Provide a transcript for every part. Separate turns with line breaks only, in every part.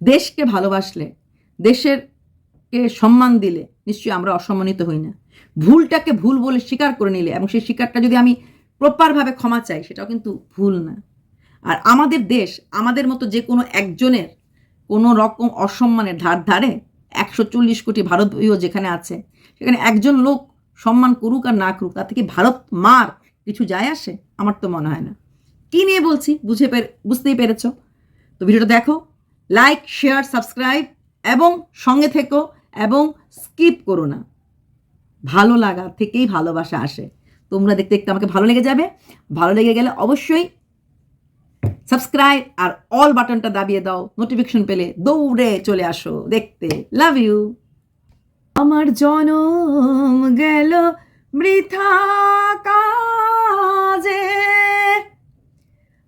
দেশকে ভালোবাসলে, দেশের কে সম্মান দিলে নিশ্চয়ই আমরা অসম্মানিত হই না। ভুলটাকে ভুল বলে স্বীকার করে নিলে এবং সেই স্বীকারটা যদি আমি প্রপারভাবে ক্ষমা চাই, সেটাও কিন্তু ভুল না। আর আমাদের দেশ, আমাদের মতো যে কোনো একজনের কোনো রকম অসম্মানের ধার ধারে একশো চল্লিশ কোটি ভারতীয় যেখানে আছে, সেখানে একজন লোক সম্মান করুক আর না করুক তার থেকে ভারত মার কিছু যায় আসে? আমার তো মনে হয় না। কী নিয়ে বলছি? বুঝে পেরে, বুঝতেই পেরেছ? তো ভিডিওটা দেখো লাইক শেয়ার সাবস্ক্রাইব এবং সঙ্গে থেকো এবং স্কিপ করো না। ভালো লাগা থেকেই ভালোবাসা আসে। তোমরা দেখতে দেখতে আমাকে ভালো লেগে যাবে। ভালো লেগে গেলে অবশ্যই সাবস্ক্রাইব আর অল বাটনটা দাবিয়ে দাও। নোটিফিকেশন পেলে দৌড়ে চলে আসো দেখতে। লাভ ইউ আমার জনম গেল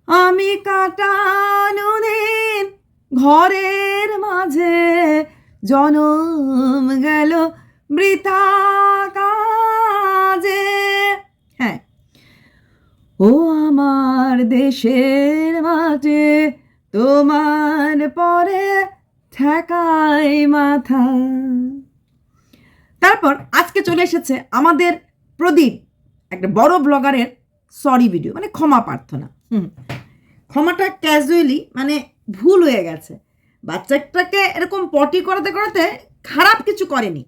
আমি কাটানো দিন ঘরের মাঝে জনম গেল বৃথা কাজে। হ্যাঁ। ও আমার দেশের মাঝে তোমার পরে ঠেকাই মাথা। তারপর আজকে চলে এসেছে আমাদের প্রদীপ, একটা বড় ব্লগারের সরি ভিডিও মানে ক্ষমা প্রার্থনা। হুম। ক্ষমাটা ক্যাজুয়ালি মানে ভুল হয়ে গেছে। বাচ্চাটাকে এরকম পটি করাতে করাতে খারাপ কিছু করেনি।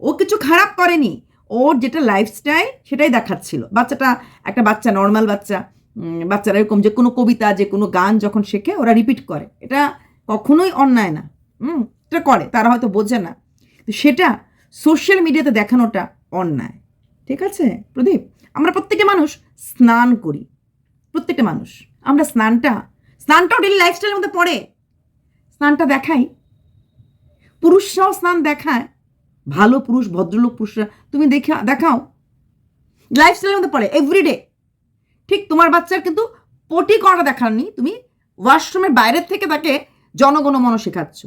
ও কিছু খারাপ করেনি। ওর যেটা লাইফস্টাইল সেটাই দেখাচ্ছিল। বাচ্চাটা একটা বাচ্চা নর্মাল বাচ্চা বাচ্চারা এরকম যে কোনো কবিতা, যে কোনো গান যখন শেখে, ওরা রিপিট করে। এটা কখনোই অন্যায় না। হুম, এটা করে, তারা হয়তো বোঝে না। তো সেটা সোশ্যাল মিডিয়াতে দেখানোটা অন্যায়। ঠিক আছে? প্রদীপ, আমরা প্রত্যেকে মানুষ স্নান করি। প্রত্যেকটা মানুষ। আমরা স্নানটা স্নানটাও ডেলি লাইফস্টাইলের মধ্যে পড়ে। স্নানটা দেখাই। পুরুষরাও স্নান দেখায়। ভালো পুরুষ, ভদ্রলোক, পুরুষরা, তুমি দেখা, দেখাও। লাইফস্টাইলের মধ্যে পড়ে এভরিডে ঠিক তোমার বাচ্চার কিন্তু পটি করা দেখাননি তুমি ওয়াশরুমের বাইরের থেকে তাকে জনগণমন শেখাচ্ছ।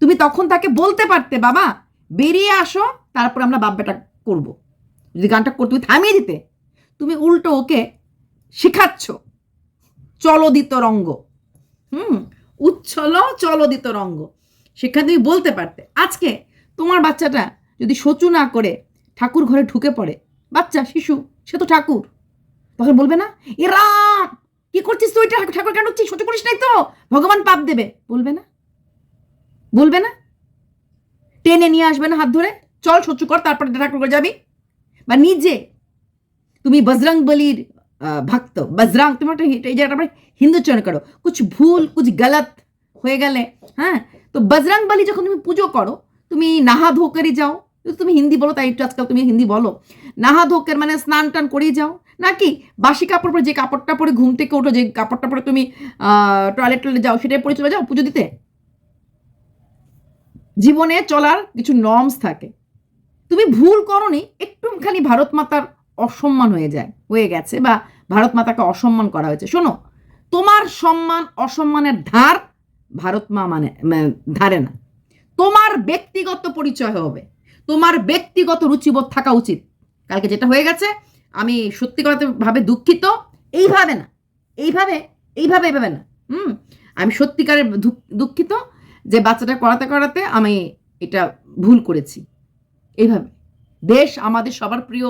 তুমি তখন তাকে বলতে পারতে, বাবা, বেরিয়ে আসো, তারপর আমরা বাব্যাটা করব। যদি গানটা করতে তুমি থামিয়ে দিতে। তুমি উল্টো ওকে শেখাচ্ছ। চলদিত রঙ্গ। হুম, উচ্ছল চলদিত রঙ্গ। সেখানে তুমি বলতে পারতে, আজকে তোমার বাচ্চাটা যদি শোচু না করে ঠাকুর ঘরে ঢুকে পড়ে, বাচ্চা, শিশু, সে তো ঠাকুর। তখন বলবে না, এ রাম, কি করছিস তুই? ঠাকুর কেন ঢুকছিস শোচু করিস নাই তো? ভগবান পাপ দেবে। বলবে না। বলবে না। টেনে নিয়ে আসবে না হাত ধরে। চল শোচু কর, তারপরে ঠাকুর ঘরে যাবি। বা নিজে, তুমি বজরং বলির ভক্ত। বজরাং তুমি একটা এই জায়গাটা হিন্দু চয়ন করো। কুছ ভুল, কুছ গলত হয়ে গেলে হ্যাঁ? তো বজরং বলি যখন তুমি পুজো করো, তুমি নাহা ধোকারি যাও। তুমি হিন্দি বলো, তাই একটু আজকাল তুমি হিন্দি বলো। নাহা ধোকের মানে স্নান টান করেই যাও। নাকি বাসি কাপড় পরে যে কাপড়টা পরে ঘুম থেকে ওঠো, যে কাপড়টা পরে তুমি টয়লেট টয়লেট যাও, সেটাই পরে চলে যাও পুজো দিতে? জীবনে চলার কিছু নর্মস থাকে। তুমি ভুল করনি, একটুখানি ভারত মাতার অসম্মান হয়ে যায়, হয়ে গেছে বা ভারত মাতাকে অসম্মান করা হয়েছে। শোনো, তোমার সম্মান অসম্মানের ধার ভারত মা মানে ধারে না। তোমার ব্যক্তিগত পরিচয় হবে। তোমার ব্যক্তিগত রুচিবোধ থাকা উচিত। কালকে যেটা হয়ে গেছে, আমি সত্যি কথা ভাবে দুঃখিত, এইভাবে না, এইভাবে এইভাবে এইভাবে না। হুম, আমি সত্যিকারের দুঃখিত যে বাচ্চাটা করাতে করাতে আমি এটা ভুল করেছি। এইভাবে। দেশ আমাদের সবার প্রিয়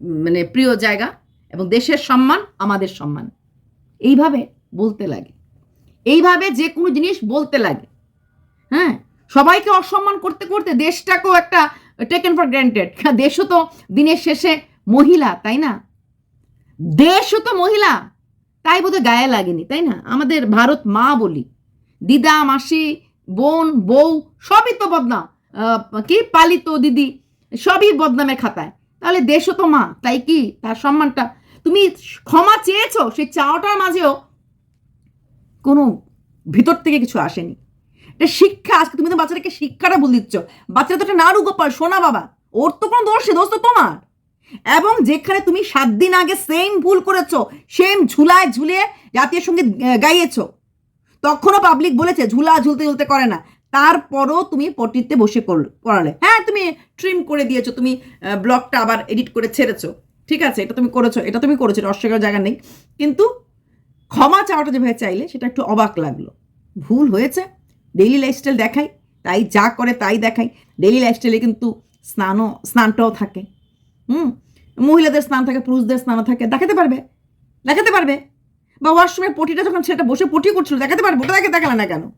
মানে প্রিয় জায়গা এবং দেশের সম্মান, আমাদের সম্মান। এইভাবে বলতে লাগে। এইভাবে যে কোনো জিনিস বলতে লাগে। হ্যাঁ? সবাইকে অসম্মান করতে করতে দেশটাকেও একটা টেকেন ফর গ্র্যান্টেড দেশও তো দিনের শেষে মহিলা, তাই না? দেশও তো মহিলা। তাই বোধহয় গায়ে লাগেনি, তাই না? আমাদের ভারত মা বলি। দিদা, মাসি, বোন, বউ, সবই তো বদনাম কি? পালিত দিদি, সবই বদনামের খাতায়। তাহলে দেশও তো মা, তাই কি? তার সম্মানটা। তুমি ক্ষমা চেয়েছো, সেই চাওয়াটার মাঝেও কোনো ভিতর থেকে কিছু আসেনি। এটা শিক্ষা, আজকে তুমি তো বাচ্চাটাকে শিক্ষাটা বল দিচ্ছ। বাচ্চাটা তো একটা নাড়ু গোপাল, সোনা বাবা। ওর তো কোনো দোষ দোষ তো তোমার। এবং যেখানে তুমি সাত দিন আগে সেম ভুল করেছ সেম ঝুলায় ঝুলিয়ে জাতীয় সংগীত গাইয়েছো, তখনও পাবলিক বলেছে, ঝুলা ঝুলতে ঝুলতে করে না। তারপরও তুমি পটিতে বসে করল- হ্যাঁ তুমি ট্রিম করে দিয়েছ, তুমি ব্লগটা আবার এডিট করে ছেড়েছো। ঠিক আছে, এটা তুমি করেছ, এটা তুমি করেছ, এটা অস্বীকার জায়গা নেই। কিন্তু ক্ষমা চাওয়াটা যেভাবে চাইলে, সেটা একটু অবাক লাগল। ভুল হয়েছে ডেইলি লাইফস্টাইল দেখাই, তাই যা করে তাই দেখাই। ডেইলি লাইফস্টাইলে কিন্তু স্নানও, স্নানটাও থাকে। হুম? মহিলাদের স্নান থাকে, পুরুষদের স্নানও থাকে। দেখাতে পারবে? দেখাতে পারবে? বা ওয়াশরুমের পটিটা যখন সেটা বসে পটি করছিল, দেখাতে পারবে? ওটা দেখে দেখালে না কেন?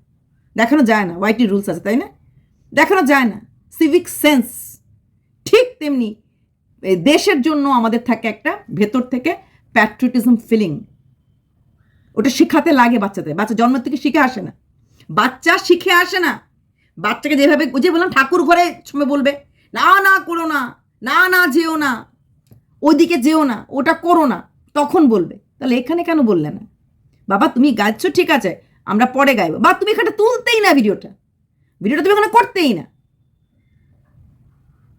দেখানো যায় না ওয়াইটি রুলস আছে, তাই না? দেখানো যায় না সিভিক সেন্স ঠিক তেমনি দেশের জন্য আমাদের থাকে একটা ভেতর থেকে প্যাট্রিয়টিজম ফিলিং ওটা শিখাতে লাগে বাচ্চাদের, বাচ্চা জন্ম থেকে শিখে আসে না। বাচ্চা শিখে আসে না। বাচ্চাকে যেভাবে যে বললাম, ঠাকুর ঘরে সময় বলবে, না না, করো না না না, যেও না, ওইদিকে যেও না, ওটা করো না। তখন বলবে। তাহলে এখানে কেন বললে না? বাবা, তুমি গাইছো, ঠিক আছে আমরা পরে গাইবো। বা তুমি এখানে তুলতেই না ভিডিওটা। ভিডিওটা তুমি এখানে করতেই না।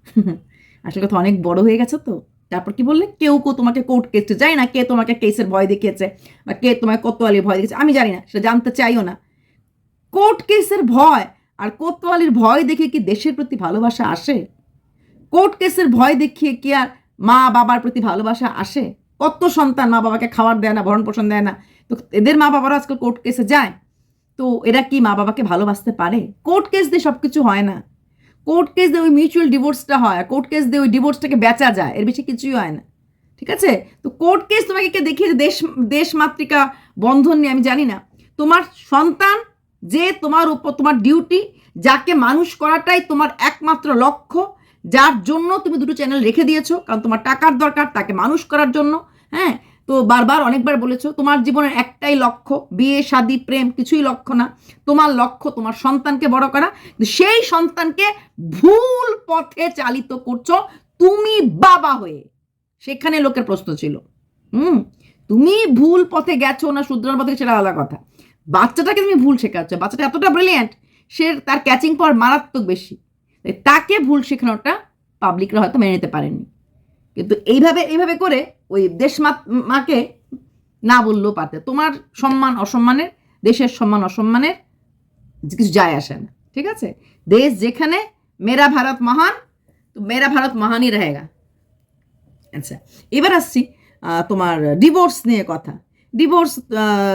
আসলে কথা অনেক বড় হয়ে গেছে তো। তারপর কি বললে? কেউ কেউ তোমাকে কোর্ট কেসে যায় না, কে তোমাকে কেসের ভয় দেখিয়েছে, বা কে তোমাকে কোতোয়ালির ভয় দেখিয়েছে, আমি জানি না, সেটা জানতে চাইও না। কোর্ট কেসের ভয়, আর কোতোয়ালির ভয় দেখে কি দেশের প্রতি ভালোবাসা আসে? কোর্ট কেসের ভয় দেখিয়ে কি আর মা বাবার প্রতি ভালোবাসা আসে? কত সন্তান মা বাবাকে খাবার দেয় না ভরণ পোষণ দেয় না তো এদের মা বাবারা আজকাল কোর্ট কেসে যায়। তো এরা কি মা বাবাকে ভালোবাসতে পারে? কোর্ট কেস দিয়ে সব কিছু হয় না। কোর্ট কেস দিয়ে ওই মিউচুয়াল ডিভোর্সটা হয় কোর্ট কেস দিয়ে ওই ডিভোর্সটাকে বেচা যায়, এর বেশি কিছুই হয় না। ঠিক আছে? তো কোর্ট কেস তোমাকে কে দেখিয়ে দেশ দেশ মাতৃকা বন্ধন নিয়ে, আমি জানি না। তোমার সন্তান যে তোমার উপর, তোমার ডিউটি যাকে মানুষ করাটাই তোমার একমাত্র লক্ষ্য, যার জন্য তুমি দুটো চ্যানেল রেখে দিয়েছ, কারণ তোমার টাকার দরকার, তাকে মানুষ করার জন্য হ্যাঁ? তো বারবার অনেকবার বলেছ, তোমার জীবনের একটাই লক্ষ্য, বিয়ে, শাদি, প্রেম, কিছুই লক্ষ্য না। তোমার লক্ষ্য তোমার সন্তানকে বড় করা। সেই সন্তানকে ভুল পথে চালিত করছ তুমি বাবা হয়ে। সেখানে লোকের প্রশ্ন ছিল, হুম, তুমি ভুল পথে গেছো না শুদ্রার পথে সেটা আলাদা কথা। বাচ্চাটাকে তুমি ভুল শেখাচ্ছ, বাচ্চাটা এতটা ব্রিলিয়ান্ট সে তার ক্যাচিং পাওয়ার মারাত্মক বেশি। তাকে ভুল শেখানোটা পাবলিকরা হয়তো মেনে নিতে পারেনি কিন্তু এইভাবে এইভাবে করে ওই দেশমা মাকে না বললেও পারতে। তোমার সম্মান অসম্মানের, দেশের সম্মান অসম্মানের কিছু যায় আসে না, ঠিক আছে? দেশ যেখানে মেরা ভারত মহান, তো মেরা ভারত মহানই রয়েগা আচ্ছা এবার আসছি তোমার ডিভোর্স নিয়ে কথা। ডিভোর্স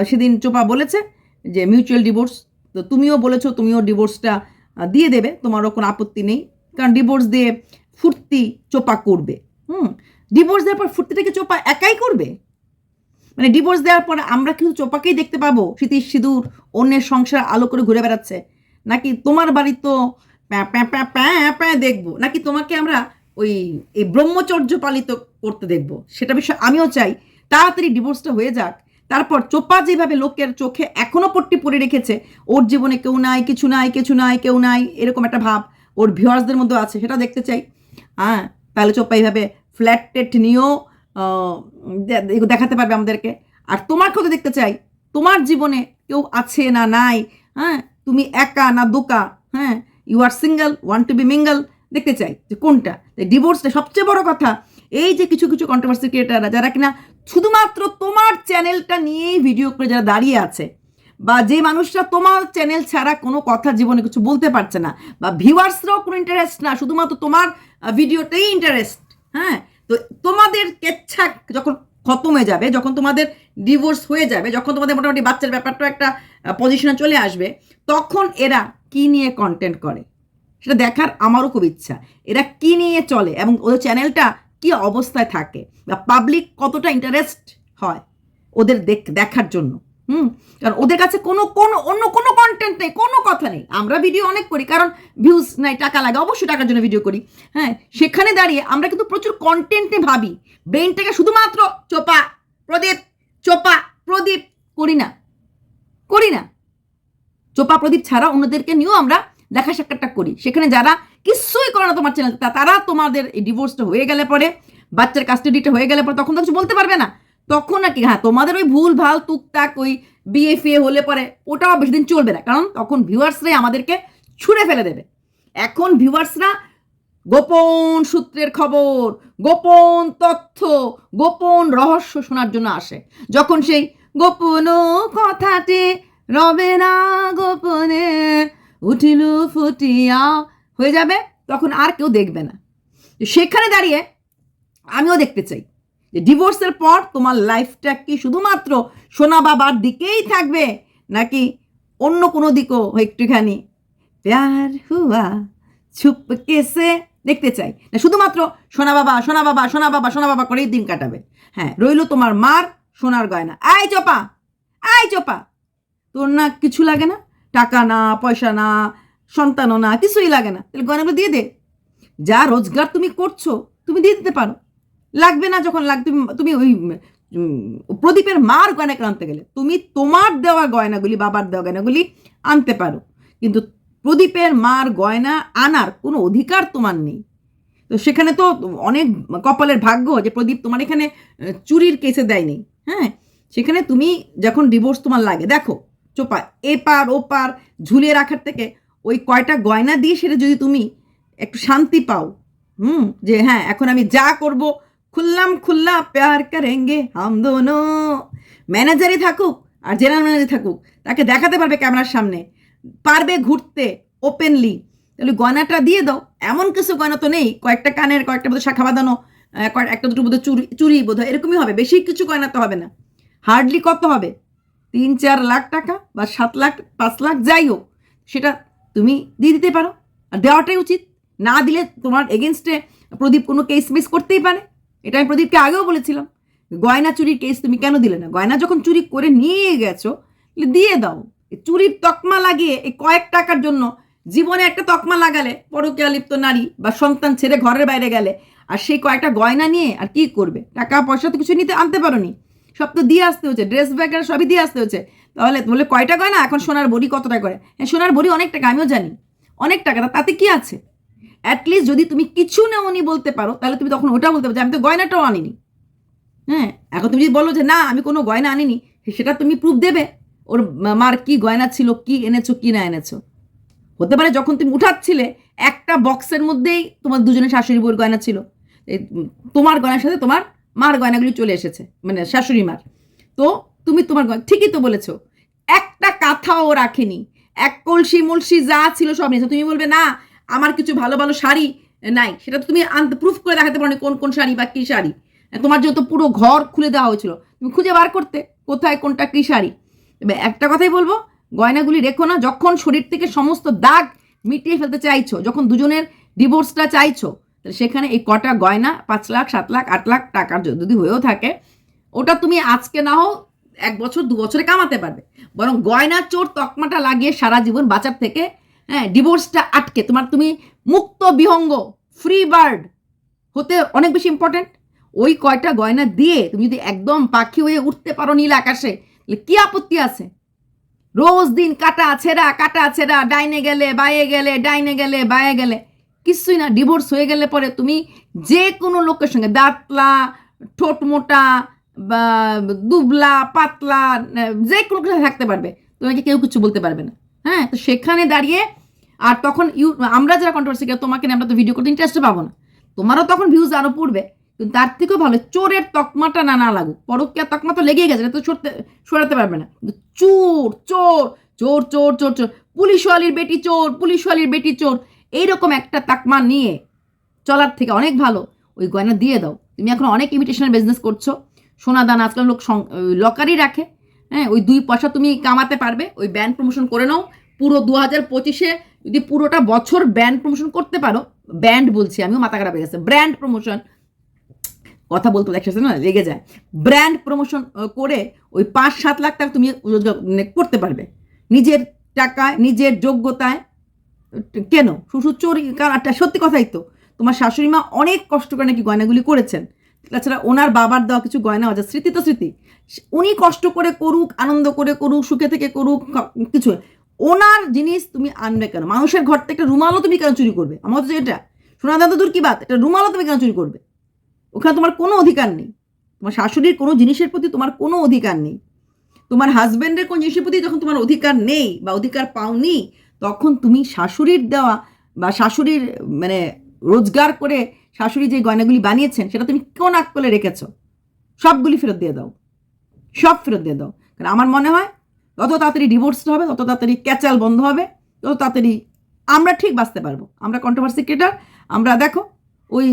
সেদিন চোপা বলেছে যে মিউচুয়াল ডিভোর্স তো তুমিও বলেছ, তুমিও ডিভোর্সটা দিয়ে দেবে, তোমারও কোনো আপত্তি নেই। কারণ ডিভোর্স দিয়ে ফুর্তি চোপা করবে। হুম ডিভোর্স দেওয়ার পর ফুর্তিটাকে চোপা একাই করবে? মানে ডিভোর্স দেওয়ার পর আমরা কিন্তু চোপাকেই দেখতে পাবো? স্মৃতির সিঁদুর অন্যের সংসার আলো করে ঘুরে বেড়াচ্ছে। নাকি তোমার বাড়ি তো প্যাঁ প্যাঁ প্যাঁ প্যাঁ দেখব? নাকি তোমাকে আমরা ওই, এই ব্রহ্মচর্য পালিত করতে দেখব? সেটা বিষয়ে আমিও চাই। তাড়াতাড়ি ডিভোর্সটা হয়ে যাক। তারপর চোপা যেভাবে লোকের চোখে এখনও পট্টি পরে রেখেছে, ওর জীবনে কেউ নাই, কিছু নাই কিছু নাই, কেউ নাই, এরকম একটা ভাব ওর ভিউয়ার্সদের মধ্যে আছে, সেটা দেখতে চাই। হ্যাঁ তাহলে চোপা এইভাবে ফ্ল্যাট টেট নিয়েও দেখাতে পারবে আমাদেরকে। আর তোমাকেও তো দেখতে চাই। তোমার জীবনে কেউ আছে না নাই হ্যাঁ? তুমি একা না দোকা হ্যাঁ? You are single want to be mingle দেখতে চাই যে কোনটা? ডিভোর্সটা সবচেয়ে বড় কথা। এই যে কিছু কিছু কন্ট্রোভার্সি ক্রিয়েটাররা যারা কিনা শুধুমাত্র তোমার চ্যানেলটা নিয়েই ভিডিও করে যারা দাঁড়িয়ে আছে বা যে মানুষরা তোমার চ্যানেল ছাড়া কোনো কথা জীবনে কিছু বলতে পারছে না, বা ভিউয়ার্সরাও কোনো ইন্টারেস্ট না, শুধুমাত্র তোমার ভিডিওতেই ইন্টারেস্ট হ্যাঁ? তো তোমাদের কেচ্ছা যখন খতম হয়ে যাবে, যখন তোমাদের ডিভোর্স হয়ে যাবে, যখন তোমাদের মোটামুটি বাচ্চার ব্যাপারটা একটা পজিশনে চলে আসবে, তখন এরা কি নিয়ে কন্টেন্ট করে? সেটা দেখার আমারও খুব ইচ্ছা। এরা কি নিয়ে চলে এবং ওদের চ্যানেলটা কি অবস্থায় থাকে? বা পাবলিক কতটা ইন্টারেস্ট হয় ওদের দেখ- দেখার জন্য। হুম, কারণ ওদের কাছে কোনো কোনো, অন্য কোনো কন্টেন্ট নেই, কোনো কথা নেই। আমরা ভিডিও অনেক করি, কারণ ভিউজ নাই, টাকা লাগে, অবশ্যই টাকার জন্য ভিডিও করি। হ্যাঁ সেখানে দাঁড়িয়ে আমরা কিন্তু প্রচুর কন্টেন্টে ভাবি। ব্রেনটাকে শুধুমাত্র চোপা, প্রদীপ চোপা, প্রদীপ করি না করি না। চোপা, প্রদীপ ছাড়া অন্যদেরকে নিয়েও আমরা দেখা সাক্ষাৎটা করি। সেখানে যারা কিছুই করে না তোমার চ্যানেল তারা তোমাদের এই ডিভোর্সটা হয়ে গেলে পরে, বাচ্চার কাস্টাডিটা হয়ে গেলে পরে, তখন তো কিছু বলতে পারবে না। তখন নাকি হ্যাঁ তোমাদের ওই ভুল, ভালো, টুকটাক ওই বিয়ে ফিয়ে হলে পরে ওটাও বেশি দিন চলবে না। কারণ তখন ভিউয়ার্সরাই আমাদেরকে ছুঁড়ে ফেলে দেবে। এখন ভিউয়ার্সরা গোপন সূত্রের খবর, গোপন তথ্য, গোপন রহস্য শোনার জন্য আসে। যখন সেই গোপন কথাটি রবে না গোপনে, উঠিলু ফুটিয়া হয়ে যাবে, তখন আর কেউ দেখবে না। সেখানে দাঁড়িয়ে আমিও দেখতে চাই। যে ডিভোর্সের পর তোমার লাইফটা কি শুধুমাত্র সোনা বাবার দিকেই থাকবে, নাকি অন্য কোনো দিকও একটুখানি? প্যার হুয়া, ছুপ কেসে দেখতে চাই। না, শুধুমাত্র সোনা বাবা সোনা বাবা সোনা বাবা সোনা বাবা করেই দিন কাটাবে। হ্যাঁ রইল তোমার মার সোনার গয়না। আয় চপা আয় চপা। তোর না কিছু লাগে না? টাকা না, পয়সা না, সন্তানও না, কিছুই লাগে না। তাহলে গয়নাগুলো দিয়ে দে। যা রোজগার তুমি করছ, তুমি দিয়ে দিতে পারো। লাগবে না যখন লাগ তুমি ওই প্রদীপের মার গয়না আনতে গেলে, তুমি তোমার দেওয়া গয়নাগুলি, বাবার দেওয়া গয়নাগুলি আনতে পারো। কিন্তু প্রদীপের মার গয়না আনার কোনো অধিকার তোমার নেই। তো সেখানে তো অনেক কপালের ভাগ্য যে প্রদীপ তোমার এখানে চুরির কেসে দেয়নি। হ্যাঁ? সেখানে তুমি যখন ডিভোর্স তোমার লাগে, দেখো, চোপা এ পার ও পার ঝুলিয়ে রাখার থেকে ওই কয়টা গয়না দিয়ে সেটা যদি তুমি একটু শান্তি পাও, হুম? যে হ্যাঁ এখন আমি যা করব খুললাম খুল্লা প্যার করেঙ্গে হাম দোনো ম্যানেজারই থাকুক আর জেনারেল ম্যানেজার থাকুক, তাকে দেখাতে পারবে ক্যামেরার সামনে। পারবে ঘুরতে ওপেনলি তাহলে গয়নাটা দিয়ে দাও, এমন কিছু গয়না তো নেই, কয়েকটা কানের, কয়েকটা বোধহয় শাখা বাঁধানো একটা দুটো বোধহয় চুরি চুরি বোধহয়, এরকমই হবে, বেশি কিছু গয়না তো হবে না। হার্ডলি কত হবে? তিন, চার লাখ টাকা বা সাত লাখ, পাঁচ লাখ, যাই হোক, সেটা তুমি দিয়ে দিতে পারো। আর দেওয়াটাই উচিত। না দিলে তোমার এগেনস্টে প্রদীপ কোনো কেস মিস করতেই পারে। এটা আমি প্রদীপকে আগেও বলেছিলাম। গয়না চুরির কেস তুমি কেন দিলে না? গয়না যখন চুরি করে নিয়ে গেছো দিয়ে দাও। চুরির তকমা লাগিয়ে এই কয়েক টাকার জন্য জীবনে একটা তকমা লাগালে, পরকীয়া লিপ্ত নারী বা সন্তান ছেড়ে ঘরের বাইরে গেলে, আর সেই কয়েকটা গয়না নিয়ে আর কি করবে? টাকা, পয়সা তো কিছু নিতে আনতে পারো নি সব তো দিয়ে আসতে হচ্ছে ড্রেস ব্যাগ আর সবই দিয়ে আসতে হচ্ছে। তাহলে বলে কয়টা গয়না? এখন সোনার বড়ি কত টাকা করে? হ্যাঁ সোনার বড়ি অনেক টাকা, আমিও জানি। অনেক টাকা তাতে কি আছে? অ্যাটলিস্ট যদি তুমি কিছু নেওনি বলতে পারো, তাহলে তুমি তখন ওটা বলতে পারো আমি তো গয়নাটাও আনিনি। হ্যাঁ এখন তুমি যদি বলো যে না, আমি কোনো গয়না আনিনি, সেটা তুমি প্রুফ দেবে, ওর মার কি গয়না ছিল, কি এনেছো, কি না এনেছো। হতে পারে যখন তুমি উঠাচ্ছিলে, একটা বক্সের মধ্যেই তোমার দুজনের শাশুড়ি বউর গয়না ছিল। তোমার গয়নার সাথে তোমার মার গয়নাগুলি চলে এসেছে মানে শাশুড়ি মার। তো তুমি তোমার গয়না, ঠিকই তো বলেছ, একটা কাঁথাও রাখেনি, এক কলসি মলসি যা ছিল সব নিয়েছে। তুমি বলবে, না আমার কিছু ভালো ভালো শাড়ি নাই, সেটা তো তুমি প্রুফ করে দেখাতে পারো কোন কোন শাড়ি বা কী শাড়ি। তোমার যেহেতু পুরো ঘর খুলে দেওয়া হয়েছিল, তুমি খুঁজে বার করতে কোথায় কোনটা কী শাড়ি। এবার একটা কথাই বলব, গয়নাগুলি রেখো না, যখন শরীর থেকে সমস্ত দাগ মিটিয়ে ফেলতে চাইছো, যখন দুজনের ডিভোর্সটা চাইছো, তাহলে সেখানে এই কটা গয়না, পাঁচ লাখ, সাত লাখ, আট লাখ টাকার যদি হয়েও থাকে, ওটা তুমি আজকে না হোক এক বছর, দু বছরে কামাতে পারবে। বরং গয়না চোর তকমাটা লাগিয়ে সারা জীবন বাঁচার থেকে হ্যাঁ ডিভোর্সটা আটকে। তোমার তুমি মুক্ত, বিহঙ্গ ফ্রি বার্ড হতে অনেক বেশি ইম্পর্ট্যান্ট ওই কয়টা গয়না দিয়ে তুমি যদি একদম পাখি হয়ে উঠতে পারো নীল আকাশে কি আপত্তি আছে? রোজ দিন কাটা ছেঁড়া কাটা ছেঁড়া, ডাইনে গেলে বাইয়ে গেলে, ডাইনে গেলে, বায়ে গেলে। কিছুই না ডিভোর্স হয়ে গেলে পরে তুমি যে কোনো লোকের সঙ্গে, দাঁতলা, ঠোঁট মোটা, বা, দুবলা, পাতলা, যে কোনো থাকতে পারবে। তোমাকে কেউ কিছু বলতে পারবে না। হ্যাঁ তো সেখানে দাঁড়িয়ে, আর তখন ইউ আমরা যারা কন্ট্রোভার্সি তোমাকে আমরা তো ভিডিও করতে ইন্টারেস্ট পাবো না। তোমারও তখন ভিউজ আরও পড়বে, কিন্তু তার থেকেও ভালো, চোরের তকমাটা না না লাগুক। পরকিয়া তকমা তো লেগেই গেছে তো সরতে, সরাতে পারবে না। চোর চোর চোর চোর চোর চোর, পুলিশওয়ালির বেটি চোর, পুলিশওয়ালির বেটি চোর, এইরকম একটা তাকমা নিয়ে চলার থেকে অনেক ভালো, ওই গয়না দিয়ে দাও। তুমি এখন অনেক ইমিটেশনের বিজনেস করছ। সোনা দানা আজকাল লোক লকারই রাখে। হ্যাঁ ওই দুই পয়সা তুমি কামাতে পারবে, ওই ব্যান্ড প্রমোশন করে নাও। পুরো দু হাজার পঁচিশে যদি পুরোটা বছর ব্যান্ড প্রমোশন করতে পারো ব্যান্ড বলছি আমিও, মাথা খারাপ হয়ে গেছে। ব্র্যান্ড প্রমোশন কথা বলতে একসাথে না লেগে যায়। ব্র্যান্ড প্রমোশন করে ওই পাঁচ সাত লাখ টাকা তুমি রোজগার মানে করতে পারবে। নিজের টাকায়, নিজের যোগ্যতায়, কেন? শ্বশুর চোর কারণ সত্যি কথাই তো, তোমার শাশুড়ি মা অনেক কষ্ট করে নাকি গয়নাগুলি করেছেন। তাছাড়া ওনার বাবার দেওয়া কিছু গয়না আছে স্মৃতি তো স্মৃতি। উনি কষ্ট করে করুক, আনন্দ করে করুক, সুখে থেকে করুক কিছু ওনার জিনিস তুমি আনবে কেন? মানুষের ঘর থেকে একটা রুমালও তুমি কেন চুরি করবে? আমার হচ্ছে এটা। সোনা দাদা দূর কি বাত? একটা রুমালও তুমি কেন চুরি করবে? ওখানে তোমার কোনো অধিকার নেই। তোমার শাশুড়ির কোনো জিনিসের প্রতি তোমার কোনো অধিকার নেই। তোমার হাজব্যান্ডের কোনো জিনিসের প্রতি যখন তোমার অধিকার নেই বা অধিকার পাওনি, তখন তুমি শাশুড়ির দেওয়া বা শাশুড়ির মানে রোজগার করে শাশুড়ি যে গয়নাগুলি বানিয়েছেন, সেটা তুমি কোন আকলে রেখেছো? সবগুলি ফেরত দিয়ে দাও। সব ফেরত দিয়ে দাও। কারণ আমার মনে হয়, যত তাড়াতাড়ি ডিভোর্স হবে, তত তাড়াতাড়ি ক্যাচাল বন্ধ হবে, তত তাড়াতাড়ি আমরা ঠিক বাঁচতে পারব। আমরা কন্ট্রোভার্সি ক্রিয়েটার আমরা দেখো, ওই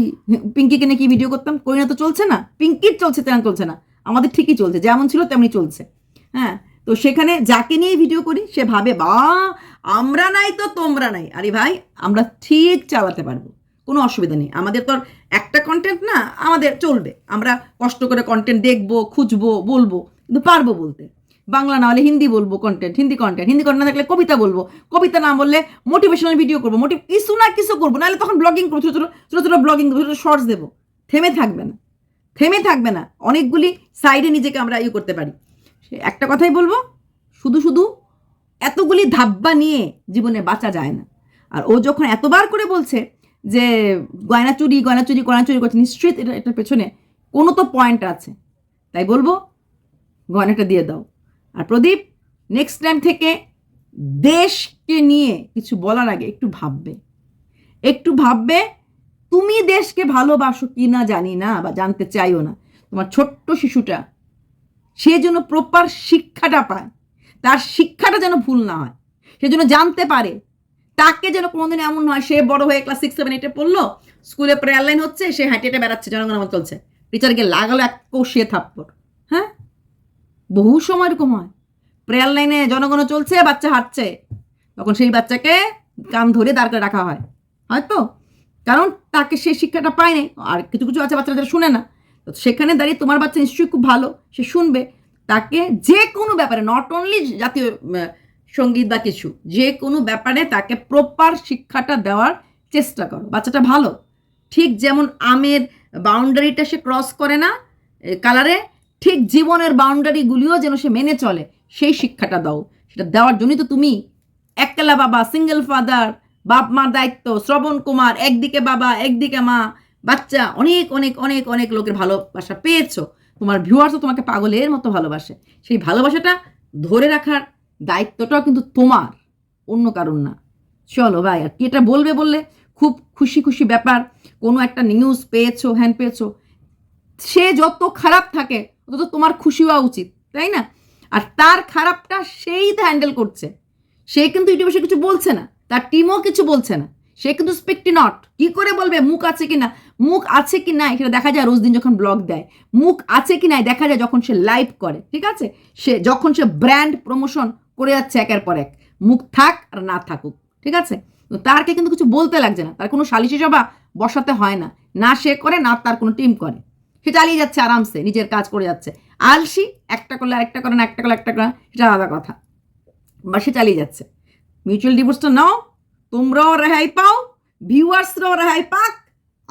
পিঙ্কিকে নিয়ে কি ভিডিও করতাম? করিনা তো চলছে না পিঙ্কির চলছে তেমন চলছে না। আমাদের ঠিকই চলছে, যেমন ছিল তেমনি চলছে। হ্যাঁ তো সেখানে যাকে নিয়ে ভিডিও করি, সে ভাবে বা আমরা নাই তো তোমরা নাই। আরে ভাই, আমরা ঠিক চালাতে পারব। কোনো অসুবিধা নেই। আমাদের তো একটা কন্টেন্ট না, আমাদের চলবে। আমরা কষ্ট করে কন্টেন্ট দেখব, খুঁজবো, বলব, কিন্তু পারব বলতে। বাংলা না হলে হিন্দি বলব content Hindi content Hindi content থাকলে কবিতা বলব। কবিতা না বললে মোটিভেশনাল ভিডিও করব মোটিভ কিছু না কিছু করব, নাহলে তখন ব্লগিং করব, ছোটো ছোটো ছোটো ছোটো ব্লগিং দেবো ছোটো শর্টস দেবো। থেমে থাকবে না। থেমে থাকবে না। অনেকগুলি সাইডে নিজেকে আমরা ইয়ে করতে পারি। একটা কথাই বলব, শুধু শুধু এতগুলি ধাব্বা নিয়ে জীবনে বাঁচা যায় না। আর ও যখন এতবার করে বলছে যে গয়না চুরি গয়না চুরি গয়না চুরি করছে, নিশ্চয়ই এটা এটার পেছনে কোনো তো পয়েন্ট আছে। তাই বলব, গয়নাটা দিয়ে দাও। আর প্রদীপ নেক্সট টাইম থেকে দেশকে নিয়ে কিছু বলার আগে একটু ভাববে। একটু ভাববে, তুমি দেশকে ভালোবাসো কি না জানি না বা জানতে চাইও না। তোমার ছোট্ট শিশুটা, সে যেন প্রপার শিক্ষাটা পায়। তার শিক্ষাটা যেন ভুল না হয়। সে যেন জানতে পারে তাকে যেন কোনোদিন এমন নয়, সে বড় হয়ে ক্লাস সিক্স সেভেন এইটে পড়ল, স্কুলে প্রেয়ার লাইন হচ্ছে, সে হাঁটে হেঁটে বেড়াচ্ছে, জনগণ আমার চলছে। টিচারকে লাগালো এক কষিয়ে থাপ্পড় হ্যাঁ? বহু সময় এরকম হয়। প্রেয়ার লাইনে জনগণ চলছে, বাচ্চা হাঁটছে। তখন সেই বাচ্চাকে কান ধরে দাঁড় করে রাখা হয়। হয়তো? কারণ তাকে সে শিক্ষাটা পায়নি। আর কিছু কিছু আছে বাচ্চারা যারা শুনে না। তো সেখানে দাঁড়িয়ে তোমার বাচ্চা নিশ্চয়ই খুব ভালো, সে শুনবে। তাকে যে কোনো ব্যাপারে নট অনলি জাতীয় সংগীত বা কিছু, যে কোনো ব্যাপারে তাকে প্রপার শিক্ষাটা দেওয়ার চেষ্টা করো। বাচ্চাটা ভালো? ঠিক যেমন আমের বাউন্ডারিটা সে ক্রস করে না কালারে ঠিক জীবনের বাউন্ডারিগুলিও যেন সে মেনে চলে, সেই শিক্ষাটা দাও। সেটা দেওয়ার জন্যই তো তুমি একলা বাবা সিঙ্গেল ফাদার বাপ মার দায়িত্ব, শ্রবণ কুমার, একদিকে বাবা, একদিকে মা, বাচ্চা, অনেক অনেক অনেক অনেক লোকের ভালোবাসা পেয়েছ। তোমার ভিউয়ার্সও তোমাকে পাগলের মতো ভালোবাসে। সেই ভালোবাসাটা ধরে রাখার দায়িত্বটাও কিন্তু তোমার, অন্য কারণ না। চলো ভাই, আর কি এটা বলবে বললে খুব খুশি খুশি ব্যাপার। কোনো একটা নিউজ পেয়েছ, হ্যান পেয়েছ, সে যত খারাপ থাকে তত তোমার খুশি হওয়া উচিত, তাই না? আর তার খারাপটা সেই তো হ্যান্ডেল করছে। সে কিন্তু ইউটিউবে সে কিছু বলছে না, তার টিমও কিছু বলছে না। সে কিন্তু স্পেক্টি নট কি করে বলবে, মুখ আছে কি না মুখ আছে কি নাই? সেটা দেখা যায় রোজ দিন যখন ব্লগ দেয়। মুখ আছে কি নাই? দেখা যায় যখন সে লাইভ করে, ঠিক আছে? সে, যখন সে ব্র্যান্ড প্রমোশন করে যাচ্ছে একের পর এক। মুখ থাক আর না থাকুক, ঠিক আছে? তারকে কিন্তু কিছু বলতে লাগছে না। তার কোনো সালিশি সভা বসাতে হয় না। না সে করে, না তার কোনো টিম করে। সে চালিয়ে যাচ্ছে আরামসে, নিজের কাজ করে যাচ্ছে। আলসি, একটা করলে আরেকটা করে না, একটা করলে একটা করে সেটা আলাদা কথা। বা সে চালিয়ে যাচ্ছে। মিউচুয়াল ডিভোর্সটা নাও, তোমরাও রেহাই পাও ভিউয়ার্সরাও রেহাই পাক,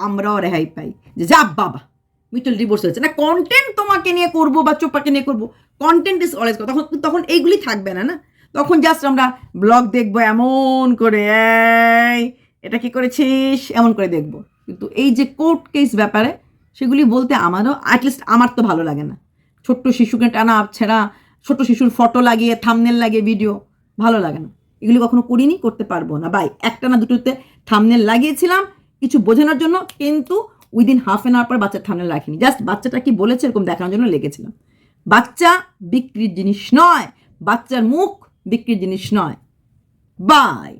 আমরাও রেহাই পাই। যে যা বাবা। মিউচুয়াল ডিভোর্স হয়েছে। না কন্টেন্ট তোমাকে নিয়ে করব বা চোপাকে নিয়ে করব কন্টেন্ট ইজ অলওয়েজ তখন তখন এইগুলি থাকবে না না? তখন জাস্ট আমরা ব্লগ দেখব এমন করে এটা কি করেছিস? এমন করে দেখব। কিন্তু এই যে কোর্ট কেস ব্যাপারে, সেগুলি বলতে আমারও অ্যাটলিস্ট আমার তো ভালো লাগে না। ছোট্ট শিশুকে টানা ছেঁড়া ছোট শিশুর ফটো লাগিয়ে থামনেল লাগিয়ে ভিডিও ভালো লাগে না। এগুলি কখনো করিনি, করতে পারব না। বাই, একটা না দুটোতে থামনেল লাগিয়েছিলাম, কিছু বোঝানোর জন্য, কিন্তু উইদিন হাফ অ্যান আওয়ার পর বাচ্চা থানায় রাখিনি জাস্ট বাচ্চাটা কি বলেছে এরকম দেখানোর জন্য লেগেছিলাম বাচ্চা বিক্রির জিনিস নয়, বাচ্চার মুখ বিক্রির জিনিস নয়। বাই